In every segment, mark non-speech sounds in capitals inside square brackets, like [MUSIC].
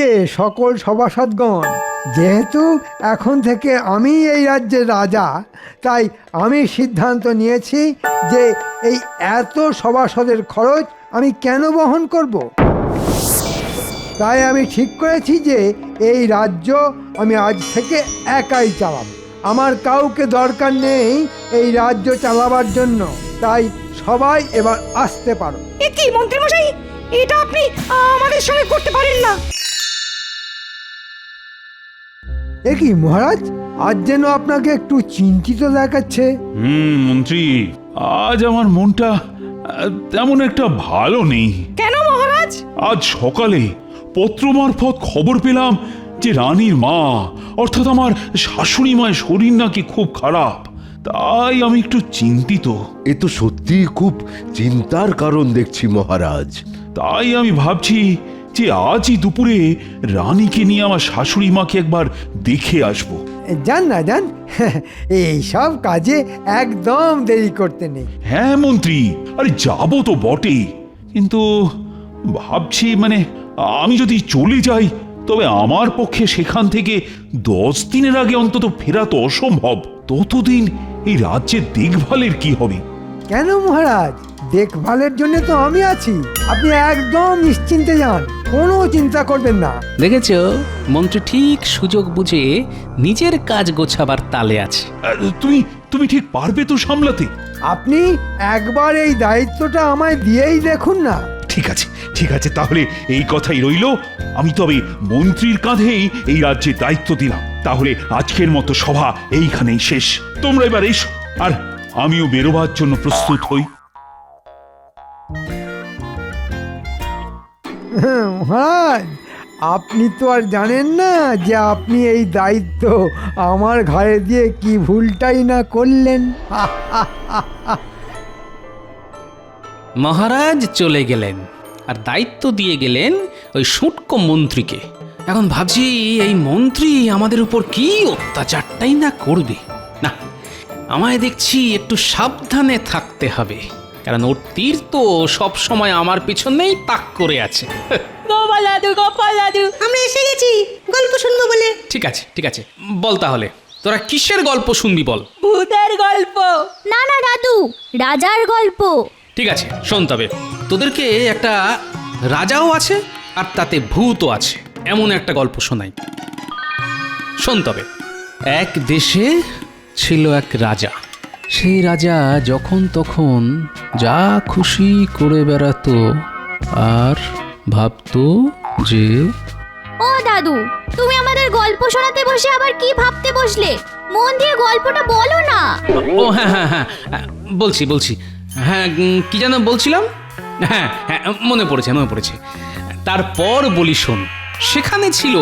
যে সকল সভাসদগণ, যেহেতু এখন থেকে আমি এই রাজ্যের রাজা, তাই আমি সিদ্ধান্ত নিয়েছি যে এই এত সভাসদের খরচ আমি কেন বহন করব। তাই আমি ঠিক করেছি যে এই রাজ্য আমি আজ থেকে একাই চালাবো। আমার কাউকে দরকার নেই এই রাজ্য চালাবার জন্য। তাই সবাই এবার আসতে পারো। কি, মন্ত্রীমশাই? এটা আপনি আমাদের সঙ্গে করতে পারেন না। এ কি মহারাজ? আজ যেন আপনাকে একটু চিন্তিত দেখাচ্ছে। হুম মন্ত্রী। আজ আমার মনটা আহ, তেমন একটা ভালো নেই। কেন মহারাজ? আজ সকালে পত্র মারফত খবর পেলাম যে রানীর মা অর্থাৎ আমার শাশুড়ি মায়ের শরীর নাকি খুব খারাপ। তাই আমি একটু চিন্তিত। এ তো সত্যি খুব চিন্তার কারণ দেখছি মহারাজ। তাই আমি ভাবছি যে আজই দুপুরে রানীকে নিয়ে আমার শাশুড়ি মাকে একবার দেখে আসব। যান না যান। এই সব কাজে একদম দেরি করতে নেই। হ্যাঁ মন্ত্রী। আরে যাব তো বটে। কিন্তু ভাবছি মানে আমি যদি চলে যাই তবে আমার পক্ষে সেখান থেকে দশ দিনের আগে অন্তত ফেরা তো অসম্ভব। ততদিন এই রাজ্যের দেখভালের কি হবে? কেন মহারাজ? দেখভালের জন্য তো আমি আছি। আপনি একদম নিশ্চিন্তে যান। কোনো চিন্তা করবেন না। দেখেছ? মন্ত্রী ঠিক সুযোগ বুঝে নিজের কাজ গোছাবার তালে আছে। আহ, তুমি তুমি ঠিক পারবে তো সামলাতে। আপনি একবার এই দায়িত্বটা আমায় দিয়েই দেখুন না। ঠিক আছে ঠিক আছে তাহলে এই কথাই রইল। আমি তবে মন্ত্রীর কাঁধেই এই রাজ্যের দায়িত্ব দিলাম। তাহলে আজকের মতো সভা এইখানেই শেষ। তোমরা এবার এসো আর আমিও বেরোবার জন্য প্রস্তুত হই। মহারাজ, আপনি তো আর জানেন না যে আপনি এই দায়িত্ব আমার ঘাড়ে দিয়ে কি ভুলটাই না করলেন। [LAUGHS] মহারাজ চলে গেলেন আর দায়িত্ব দিয়ে গেলেন ওই সুটকো মন্ত্রীকে। এখন ভাবছি এই মন্ত্রী আমাদের উপর কি অত্যাচারটাই না করবে? না, আমায় দেখছি একটু সাবধানে থাকতে হবে। কারণ ওর তীর তো সব সময় আমার পিছনেই তাক করে আছে। গোপাল দাদু গোপাল দাদু। আমরা এসে গেছি। গল্প শুনব বলে। ঠিক আছে ঠিক আছে। বল তাহলে তোরা কিসের গল্প শুনবি বল? ভূতের গল্প। না না দাদু রাজার গল্প। ঠিক আছে শোন তবে। তোদেরকে একটা রাজাও আছে আর তাতে ভূতও আছে। এমন একটা গল্প শোনাই। শোন তবে এক দেশে ছিল এক রাজা। সেই রাজা যখন তখন যা খুশি করে বেড়াতো আর ভাবতো যে ও দাদু তুমি আমাদের গল্প শোনাতে বসে আবার কি ভাবতে বসলে? মন দিয়ে গল্পটা বলো না। ও হ্যাঁ হ্যাঁ হ্যাঁ হ্যাঁ, বলছি বলছি। হ্যাঁ কি যেন বলছিলাম? হ্যাঁ হ্যাঁ মনে পড়েছে মনে পড়েছে। তারপর বলি শোন সেখানে ছিল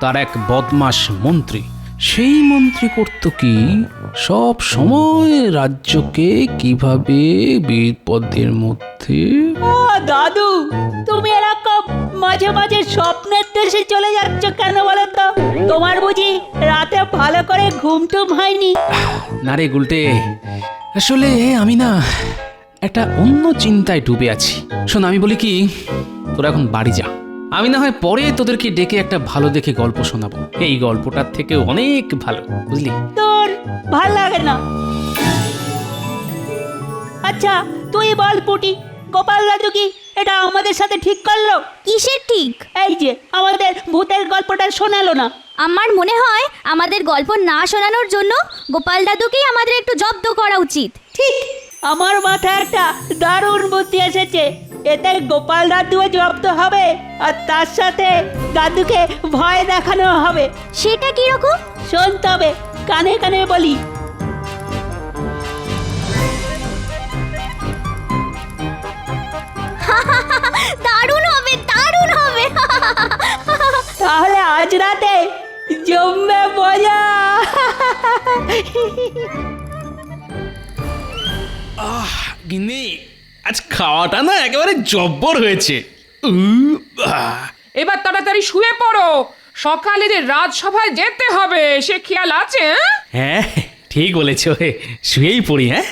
তার এক বদমাস মন্ত্রী। সেই মন্ত্রী করত কি সব সময় রাজ্যকে কীভাবে বিপদের মধ্যে দাদু তুমি এরকম মাঝে মাঝে স্বপ্নের দেশে চলে যাচ্ছ কেন বলো তো? তোমার বুঝি রাতে ভালো করে ঘুম টুম হয়নি। না রে গুলটে আসলে আমি না একটা অন্য চিন্তায় ডুবে আছি। শোন আমি বলি কি তোরা এখন বাড়ি যা। আমি না হয় পরে তোদেরকে ডেকে একটা ভালো দেখে গল্প শোনাবো। এই গল্পটার থেকে অনেক ভালো বুঝলি? তোর ভালো লাগে না। আচ্ছা তুই বল পুটি গোপাল দাদু কি এটা আমাদের সাথে ঠিক করল? কিসের ঠিক? এই যে আমাদের ভূতের গল্পটা শোনালো না। আমার মনে হয় আমাদের গল্প না শোনানোর জন্য গোপাল দাদুকেই আমাদের একটু জব্দ করা উচিত। ঠিক আমার মাথায় একটা দারুণ বুদ্ধি এসেছে। এতে গোপাল দাদুও জব্দ হবে আর তার সাথে দাদুকে ভয় দেখানো হবে। সেটা কীরকম শোন তবে কানে কানে বলি। [LAUGHS] দারুণ হবে দারুণ হবে। [LAUGHS] তাহলে আজ রাতে জমবে মজা। গিন্নি আজ খাওয়াটা না একেবারে জব্বর হয়েছে আহ। এবার তাড়াতাড়ি শুয়ে পড়ো সকালে যে রাজসভায় যেতে হবে সে খেয়াল আছে হ্যাঁ? হ্যাঁ ঠিক বলেছ হে শুয়েই পড়ি হ্যাঁ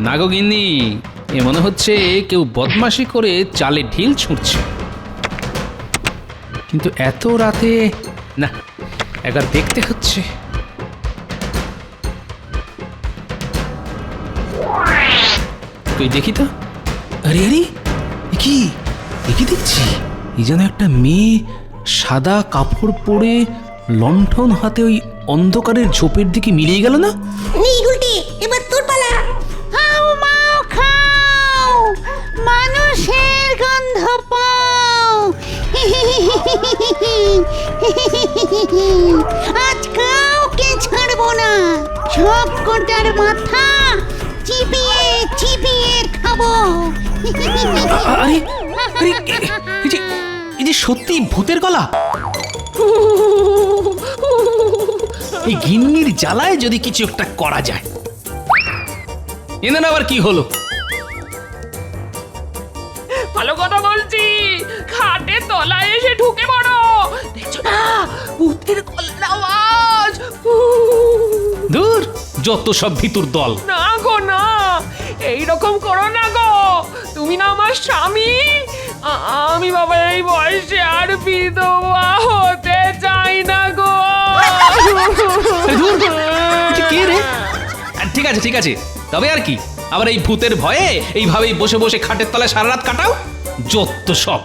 নাগগিন্নি এ মনে হচ্ছে কেউ বদমাশি করে চালে ঢিল ছুঁড়ছে। কিন্তু এত রাতে, না, একবার দেখতে হচ্ছে। তুই দেখি তো। আরে আরে কি? কি দেখছি? এই যেন একটা মেয়ে সাদা কাপড় পরে লণ্ঠন হাতে ওই অন্ধকারের ঝোপের দিকে মিলিয়ে গেল না? আজ কাউকে ছাড়বো না। সব মাথা খাব। আরে এই যে সত্যি ভূতের গলা। এই গিন্নির জ্বালায় যদি কিছু একটা করা যায়। এনার আবার কি হলো? ঢুকে পড়ো। দেখছ না? ভূতের গলার আওয়াজ। দূর যত সব ভিতুর দল। না গো না। এই রকম করো না গো। তুমি না আমার স্বামী? আমি বাবা এই বয়সে আর বিধবা হতে চাই না গো। আরে দূর কে রে? ঠিক আছে ঠিক আছে। তবে আর কি আবার এই ভূতের ভয়ে এইভাবেই বসে বসে খাটের তলায় সারা রাত কাটাও যত সব।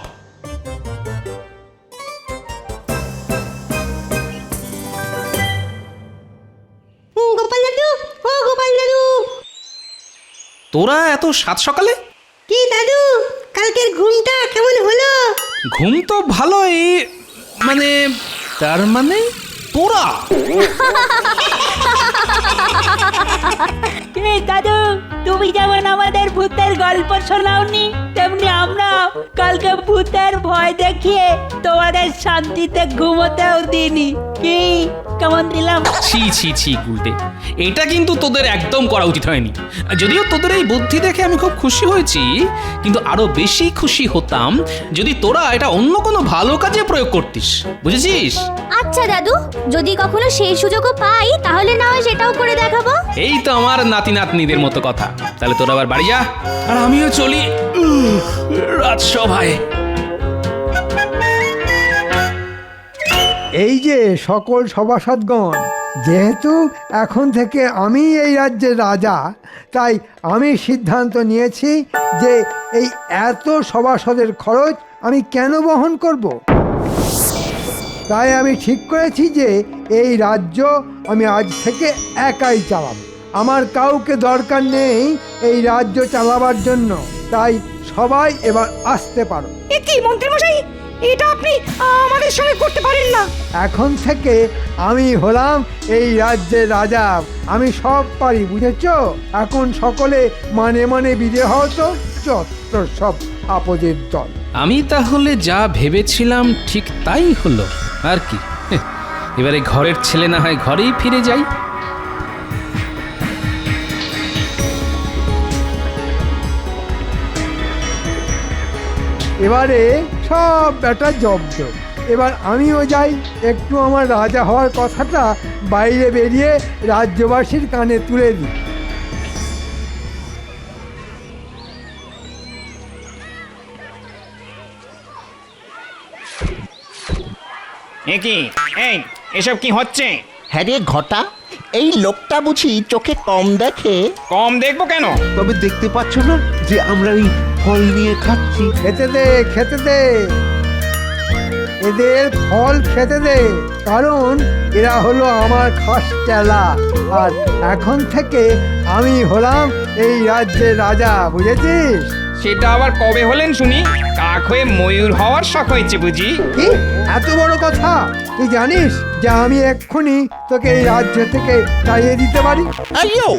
তোরা এত সাত সকালে? কি দাদু কালকের ঘুমটা কেমন হলো? ঘুম তো ভালোই মানে তার মানে তোরা। [LAUGHS] কে দাদু তুমি যেমন আমাদের ভূতের গল্প শোনাওনি তেমনি আমরা কালকে ভূতের ভয় দেখিয়ে তোমাদের শান্তিতে ঘুমোতেও দিনি কি? কেমন দিলাম? ছি ছি ছি গুলটে। এটা কিন্তু তোদের একদম করা উচিত হয়নি। যদিও তোদের এই বুদ্ধি দেখে আমি খুব খুশি হয়েছি কিন্তু আরও বেশি খুশি হতাম যদি তোরা এটা অন্য কোনো ভালো কাজে প্রয়োগ করতিস। বুঝেছিস? আচ্ছা দাদু যদি কখনো সেই সুযোগও পাই তাহলে না হয় সেটাও করে দেখাবো। এই তো আমার নাতি নাতনিদের মতো কথা। তাহলে তোরা আবার বাড়ি যা। আর আমিও চলি রাজসভায়। এই যে সকল সভাসদগণ, যেহেতু এখন থেকে আমি এই রাজ্যের রাজা, তাই আমি সিদ্ধান্ত নিয়েছি যে এই এত সভাসদের খরচ আমি কেন বহন করব। তাই আমি ঠিক করেছি যে এই রাজ্য আমি আজ থেকে একাই চালাবো। আমার কাউকে দরকার নেই এই রাজ্য চালাবার জন্য, তাই সবাই এবার আসতে পারো। কি, মন্ত্রীমশাই? এটা আপনি আমাদের সঙ্গে করতে পারেন না। এখন থেকে আমি হলাম এই রাজ্যের রাজা। আমি সব পারি বুঝেছ? এখন সকলে মানে মানে বিদে হও তো চত্র সব আপদের দল। আমি তাহলে যা ভেবেছিলাম ঠিক তাই হলো আর কি? এবারে ঘরের ছেলে না হয় ঘরেই ফিরে যাই। এবারে সব ব্যাটা জব্দ। এবার আমিও যাই একটু আমার রাজা হওয়ার কথাটা বাইরে বেরিয়ে রাজ্যবাসীর কানে তুলে দিই। এ কি? এই এসব কি হচ্ছে? হ্যাঁ রে ঘটা। এই লোকটা বুঝি চোখে কম দেখে। কম দেখব কেন? তবে দেখতে পাচ্ছ না যে আমরা এই ফল নিয়ে খাচ্ছি। খেতে দে খেতে দে। এদের ফল খেতে দে কারণ এরা হলো আমার খাস চেলা আর এখন থেকে আমি হলাম এই রাজ্যের রাজা বুঝেছিস? সেটা আবার কবে হলেন শুনি? কাক হয়ে ময়ূর হওয়ার শখ হয়েছে বুঝি। কি? এত বড় কথা? তুই জানিস যে আমি এক্ষুনি তোকে এই রাজ্য থেকে তাড়িয়ে দিতে পারি? আইও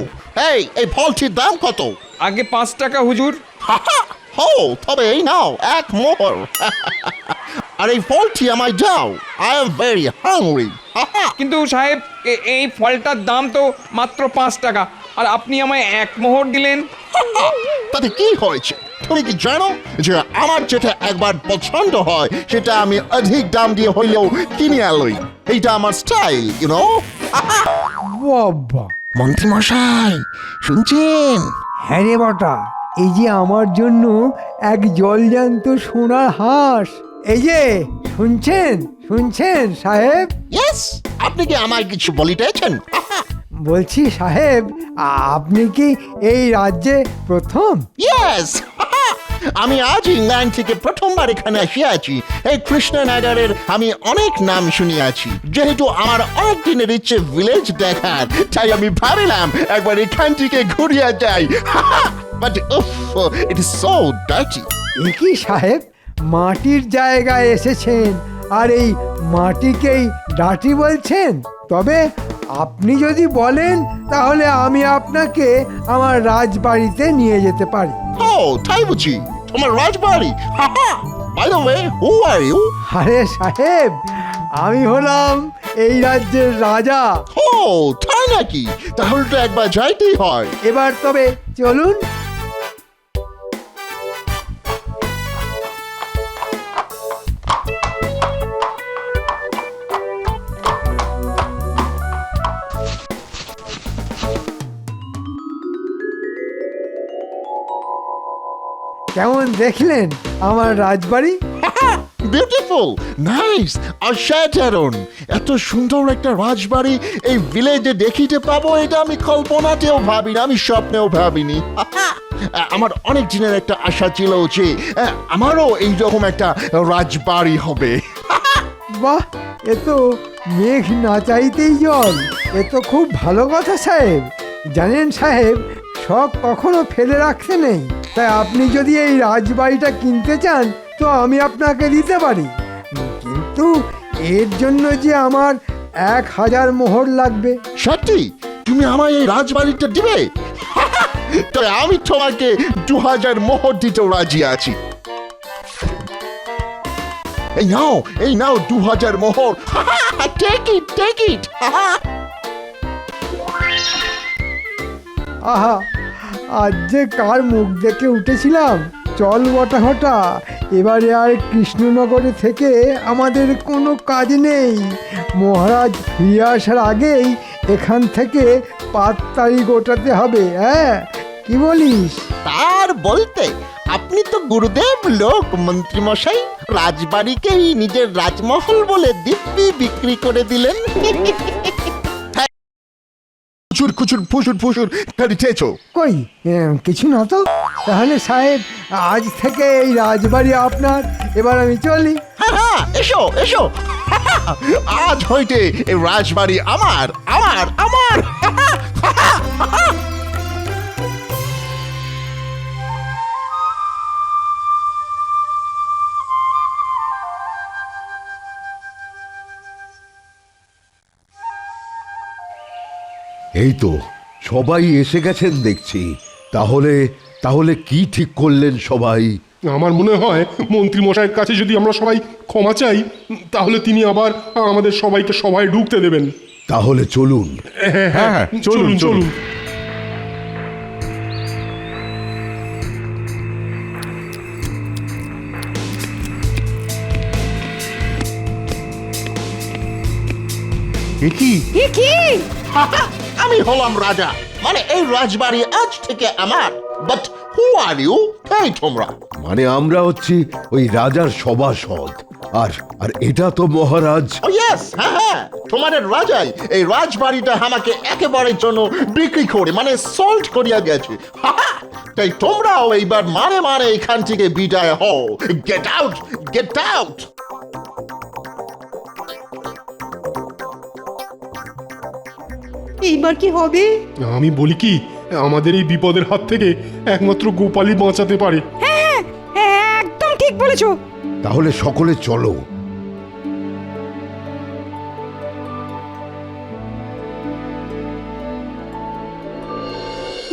এই এই ফলটির দাম কত? আগে পাঁচ টাকা হুজুর। হো তবে এই নাও এক মোহর। [LAUGHS] আর এই ফলটি আমায় যাও আই এম ভেরি হাংরি কিন্তু সাহেব এ- এই ফলটার দাম তো মাত্র পাঁচ টাকা। আর আপনি আমায় এক মোহর দিলেন। তাতে কি হয়েছে? তুমি কি জানো যে আমার যেটা একবার পছন্দ হয় সেটা আমি অধিক দাম দিয়ে হইলেও কিনে আলোই। এইটা আমার স্টাইল ইউনো বাবা। মন্ত্রী মশাই শুনছেন? হ্যাঁ রে বটা এই যে আমার জন্য এক জলজান্ত সোনার হাঁস। এই যে শুনছেন? শুনছেন সাহেব? ইয়েস আপনি কি আমায় কিছু বলিতেছেন? বলছি সাহেব আপনি কি এই রাজ্যে প্রথম? ইয়েস [LAUGHS] আমি আজ ইংল্যান্ড থেকে প্রথমবার এখানে আসিয়াছি এই কৃষ্ণনগরের আমি অনেক নাম শুনিয়াছি। যেহেতু আমার অনেক দিনের ইচ্ছে ভিলেজ দেখার, তাই আমি ভাবিলাম একবার এখান থেকে ঘুরিয়া যাই। বাট উফ ইট ইজ সো ডার্টি একই সাহেব? মাটির জায়গায় এসেছেন। আর এই মাটিকেই ডাটি বলছেন? তবে আপনি যদি বলেন তাহলে আমি আপনাকে আমার রাজবাড়িতে নিয়ে যেতে পারি। ও তাই বুঝি। তোমার রাজবাড়ি। By the way who are you আরে সাহেব আমি হলাম এই রাজ্যের রাজা। ও তাই নাকি? তাহলে তো একবার যাইতেই হয়। এবার তবে চলুন কেমন দেখলেন আমার রাজবাড়ি? [LAUGHS] বিউটিফুল নাইস অসাধারণ। এত সুন্দর একটা রাজবাড়ি এই ভিলেজে দেখিতে পাবো এটা আমি কল্পনাতেও ভাবিনি আমি স্বপ্নেও ভাবিনি। [LAUGHS] আমার অনেক দিনের একটা আশা ছিল যে আমারও এইরকম একটা রাজবাড়ি হবে। [LAUGHS] বাহ এ তো মেঘ না চাইতেই জল। এ তো খুব ভালো কথা সাহেব। জানেন সাহেব শখ কখনো ফেলে রাখতে নেই। তাই আপনি যদি এই রাজবাড়িটা কিনতে চান তো আমি আপনাকে দিতে পারি। কিন্তু এর জন্য যে আমার এক হাজার মোহর লাগবে। সত্যি? তুমি আমার এই রাজবাড়িটা দিবে? [LAUGHS] তবে আমি তোমাকে দু হাজার মোহর দিতেও রাজি আছি। এই নাও এই নাও দু হাজার মোহর। টেক ইট টেক ইট আহা আজ যে কার মুখ দেখে উঠেছিলাম? চল বটা ঘটা এবারে আর কৃষ্ণনগরে থেকে আমাদের কোনো কাজ নেই। মহারাজ ফিরে আসার আগেই এখান থেকে পাততাড়ি গোটাতে হবে হ্যাঁ? কি বলিস? তার বলতে, আপনি তো গুরুদেব লোক মন্ত্রী মশাই রাজবাড়িকেই নিজের রাজমহল বলে দিব্যি বিক্রি করে দিলেন। [LAUGHS] খুচুর খুচুর ফুসুর ফুসুর খেটেছো কই? এম, কিছু না তো। তাহলে সাহেব আজ থেকে এই রাজবাড়ি আপনার। এবার আমি চলি। হ্যাঁ হ্যাঁ এসো এসো। [LAUGHS] আজ হইতে এই রাজবাড়ি আমার আমার আমার। এই তো সবাই এসে গেছেন দেখছি। তাহলে তাহলে কি ঠিক করলেন সবাই? আমার মনে হয় মন্ত্রী মশাইয়ের কাছে যদি আমরা সবাই ক্ষমা চাই তাহলে তিনি আবার আমাদের সবাইকে সবাই ঢুকতে দেবেন। তাহলে চলুন। হ্যাঁ হ্যাঁ চলুন চলুন কি? এ কি? আমি হলাম রাজা। মানে এই রাজবাড়ি আজ থেকে আমার। বাট হু আর ইউ এই তোমরা। মানে আমরা হচ্ছি ওই রাজার সভাসদ। আর আর এটা তো মহারাজ। ইয়েস হ্যাঁ হ্যাঁ। তোমাদের রাজাই এই রাজবাড়িটা আমাকে একেবারে জন্য বিক্রি করে মানে সল্ট করিয়া গেছে। তাই তোমরাও এইবার মারে মারে এখান থেকে বিদায় হও। গেট আউট গেট আউট এইবার কি হবে? আমি বলি কি আমাদের এই বিপদের হাত থেকে একমাত্র গোপালই বাঁচাতে পারে। হ্যাঁ হ্যাঁ একদম ঠিক বলেছ। তাহলে সকলে চলো।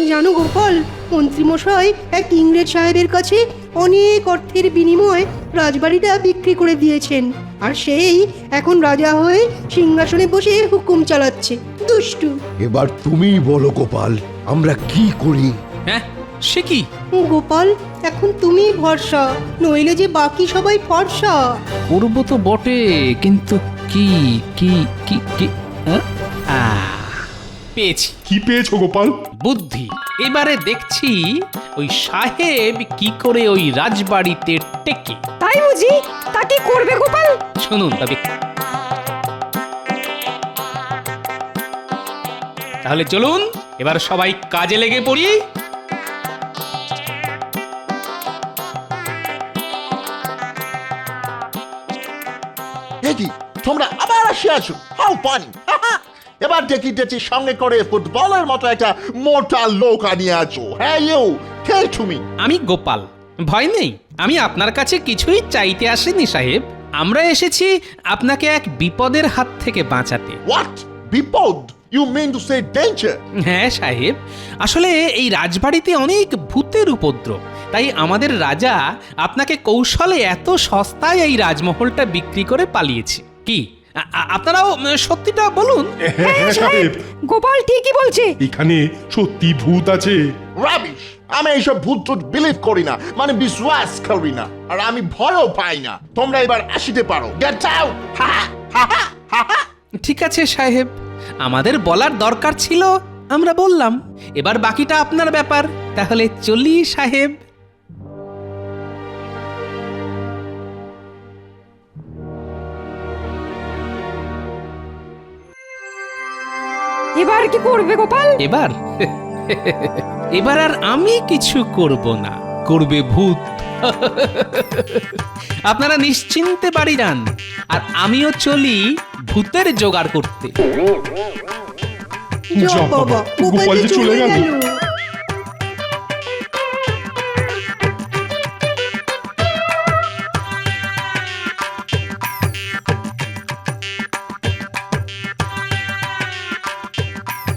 জানো গোপাল মন্ত্রীমশাই এক ইংরেজ সাহেবের কাছে অনেক অর্থের বিনিময়ে রাজবাড়িটা বিক্রি করে দিয়েছেন। আর সেই এখন রাজা হয়ে সিংহাসনে বসে হুকুম চালাচ্ছে। দুষ্টু। এবার তুমিই বলো গোপাল আমরা কি করি? হ্যাঁ সে কি? গোপাল এখন তুমি ভরসা নইলে যে বাকি সবাই ফর্সা। করব তো বটে কিন্তু কি কি কি কি হ্যাঁ? আহ, পেয়েছি। কি পেয়েছ গোপাল? বুদ্ধি। এবারে দেখছি ওই সাহেব কি করে ওই রাজবাড়িতে টেকে। তাই বুঝি? তা কি করবে গোপাল? শুনুন তবে তাহলে চলুন এবার সবাই কাজে লেগে পড়ি। কি তোমরা আবার আসিয়াছো হাউ পানি। এবার দেখি দেখি সঙ্গে করে ফুটবলের মতো একটা মোটা লোক আনিয়ে আছো। হ্যাঁ ইউ কে তুমি? আমি গোপাল। ভয় নেই আমি আপনার কাছে কিছুই চাইতে আসিনি সাহেব। আমরা এসেছি আপনাকে এক বিপদের হাত থেকে বাঁচাতে। হোয়াট বিপদ? You mean to say danger হ্যাঁ সাহেব। আসলে এই রাজবাড়িতে অনেক ভূতের উপদ্রব। তাই আমাদের রাজা আপনাকে কৌশলে এত সস্তায় এই রাজমহলটা বিক্রি করে পালিয়েছে। কি? আপনারাও সত্যিটা বলুন। হ্যাঁ সাহেব গোপাল ঠিকই বলছে। এখানে সত্যি ভূত আছে। রাবিশ আমি এইসব ভূত টুত বিলিভ করি না মানে বিশ্বাস করি না। আর আমি ভয়ও পাই না। তোমরা এবার আসিতে পারো। গেট আউট হা হা হা হা হা। ঠিক আছে সাহেব। আমাদের বলার দরকার ছিল আমরা বললাম। এবার বাকিটা আপনার ব্যাপার। তাহলে চলি সাহেব। এবার কি করবে গোপাল? এবার? [LAUGHS] এবার আর আমি কিছু করব না। করবে ভূত। [LAUGHS] আপনারা নিশ্চিন্তে বাড়ি যান আর আমিও চলি ভূতের জোগাড় করতে। গোপাল চলে গেল।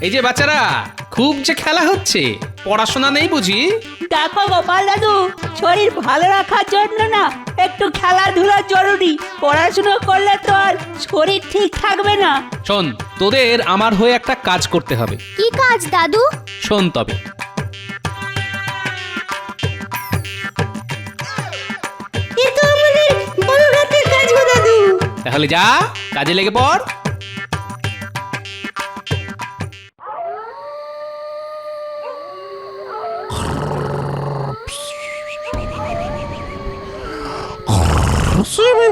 এই যে বাচ্চারা খুব যে খেলা হচ্ছে পড়াশোনা নেই বুঝি? দেখো গোপাল দাদু শরীর ভালো রাখার জন্য না একটু খেলাধুলা জরুরি। পড়াশুনো করলে তো আর শরীর ঠিক থাকবে না। শোন তোদের আমার হয়ে একটা কাজ করতে হবে। কি কাজ দাদু? শোন তবে। তাহলে যা কাজে লেগে পড়।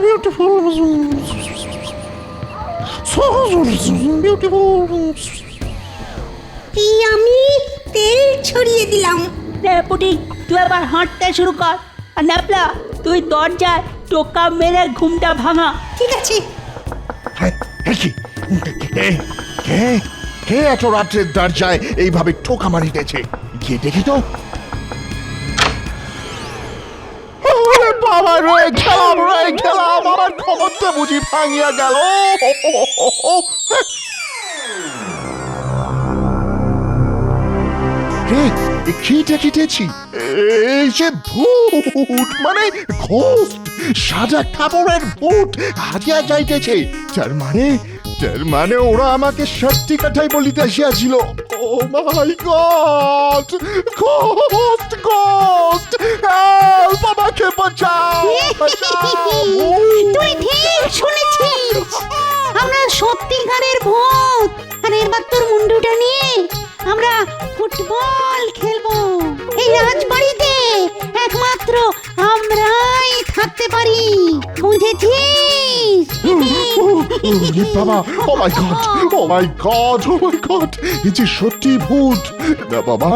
Beautiful. So beautiful. এই আমি? তেল ছড়িয়ে দিলাম। পুটি তুই আবার হাঁটতে শুরু কর। আর ন্যাপলা তুই দরজায় টোকা মেরে ঘুমটা ভাঙা। ঠিক আছে। কে? কে কে এত রাত্রের দরজায় এইভাবে ঠোকা মারিতেছে গিয়ে দেখি তো। খবরটা বুঝি ভাঙিয়া গেল। মানে সাদা কাপড়ের ভূত হাজিয়া যাইতেছে। তার মানে তার মানে ওরা আমাকে সত্যি কথাই বলিতে আসিয়াছিল। ও my god ghost ghost help আমাকে বাঁচাও। তুই ঠিক শুনেছিস। আমরা সত্যিকারের ভূত। আর এবার তোর মুন্ডুটা নিয়ে আমরা ফুটবল খেলব। এই রাজবাড়িতে একমাত্র আমরাই থাকতে পারি। বুঝেছিস বাবা ও my god oh my god oh my god এই যে সত্যি ভূত। না বাবা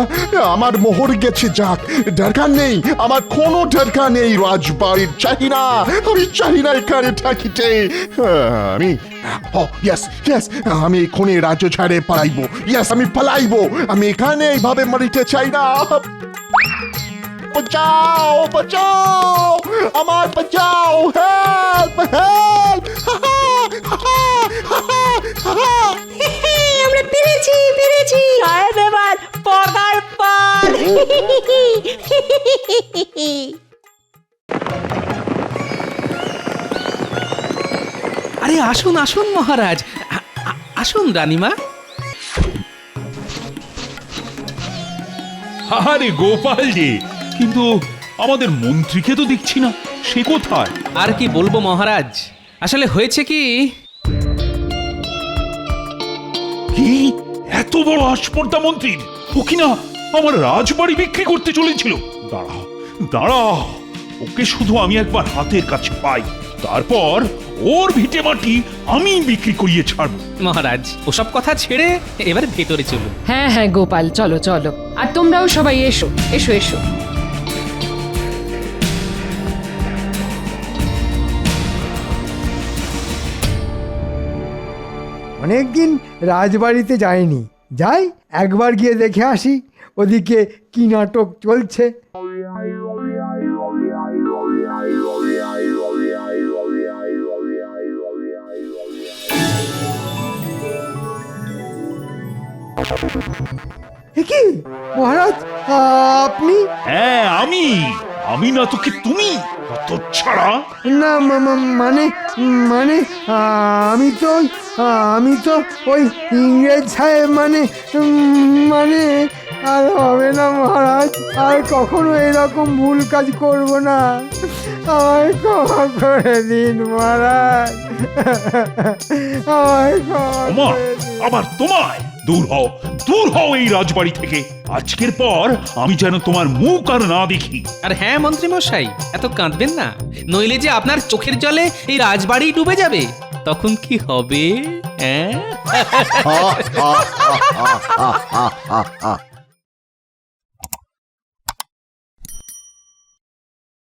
আমার মোহর গেছে যাক দরকার নেই আমার কোনো দরকার নেই রাজবাড়ির চাই না আমি চাই না এখানে থাকিতে আমি ও ইয়েস ইয়েস আমি এখনই রাজ্য ছাড়ে পালাইবো। ইয়েস আমি পালাইবো আমি এখানে এইভাবে মরিতে চাই না। বাঁচাও বাঁচাও আমার বাঁচাও হেল্প হেল্প আমরা পেরেছি পেরেছি। সাহেব এবার পগার পর। আরে আসুন আসুন মহারাজ। আসুন রানীমা। আরে গোপাল যে কিন্তু আমাদের মন্ত্রীকে তো দেখছি না। সে কোথায়? আর কি বলব মহারাজ? আসলে হয়েছে কি? কি? এত বড় আস্পর্ধা মন্ত্রীর ও কিনা আমার রাজবাড়ি বিক্রি করতে চলেছিল? দাঁড়াও দাঁড়াও ওকে শুধু আমি একবার হাতের কাছে পাই। তারপর ওর ভিটে মাটি আমি বিক্রি করিয়ে ছাড়বো। মহারাজ ওসব কথা ছেড়ে এবার ভেতরে চলুন। হ্যাঁ হ্যাঁ গোপাল চলো চলো। আর তোমরাও সবাই এসো এসো এসো। অনেকদিন রাজবাড়িতে যাইনি। যাই একবার গিয়ে দেখে আসি, ওদিকে কি নাটক চলছে। কি? মহারাজ আপনি? হ্যাঁ আমি। আমি না তোকে তুমি? কত ছাড়া? না মানে মানে আমি তো আমি তো ওই ইংরেজ সাহেব মানে মানে আর হবে না মহারাজ আর কখনো এরকম ভুল কাজ করব না। আমায় ক্ষমা করে দিন মহারাজ। আমায় ক্ষমা। আবার তোমায়? দূর হও দূর হও এই রাজবাড়ি থেকে। আজকের পর আমি যেন তোমার মুখ আর না দেখি। আর হ্যাঁ মন্ত্রী মশাই এত কাঁদবেন না। নইলে যে আপনার চোখের জলে এই রাজবাড়ি ডুবে যাবে। তখন কি হবে হ্যাঁ হা, হা, হা, হা, হা, হা, হা।